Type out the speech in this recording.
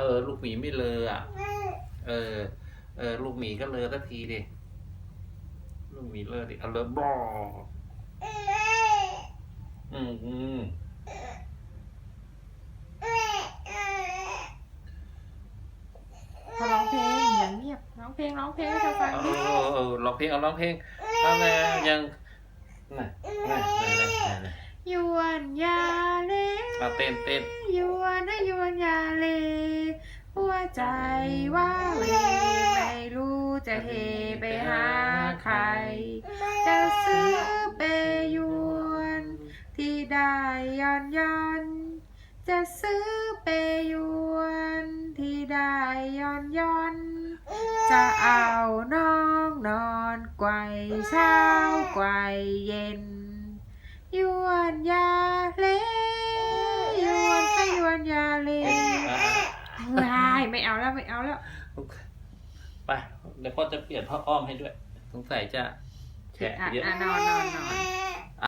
เออ ลูกหมีไม่เลออะ เออ เออ ลูกหมีก็เลอสักทีดิ ลูกหมีเลอดิเอาเลอบออืมอืมพอร้องเพลงอย่างเงียบร้องเพลงร้องเพลงให้เธอฟังเอดิอเออเออร้องเพลงเอาร้องเพลงเอาแล้วยังน่ะน่ะน่ะน่ะน่ะน่ะยวนยาเลเอาเต้นเต้นยวนนะยวนยาเลหัว ใจว่าเวไม่รู้จะเฮไปหาใคร จะซื้อเปยวน ที่ได้ย้อนย้อน จะซื้อเปยวน ที่ได้ย้อนย้อน จะเอาน้องนอนไกวเช้าไกวเย็นยวนยาเล ยวนให้ยวนยาเล อะ ว้าย ไม่เอาแล้วไม่เอาแล้ว ไปเดี๋ยวพ่อจะเปลี่ยนผ้าอ้อมให้ด้วย สงสัยจะแฉะอะเยอะ อะนอนนอนนอน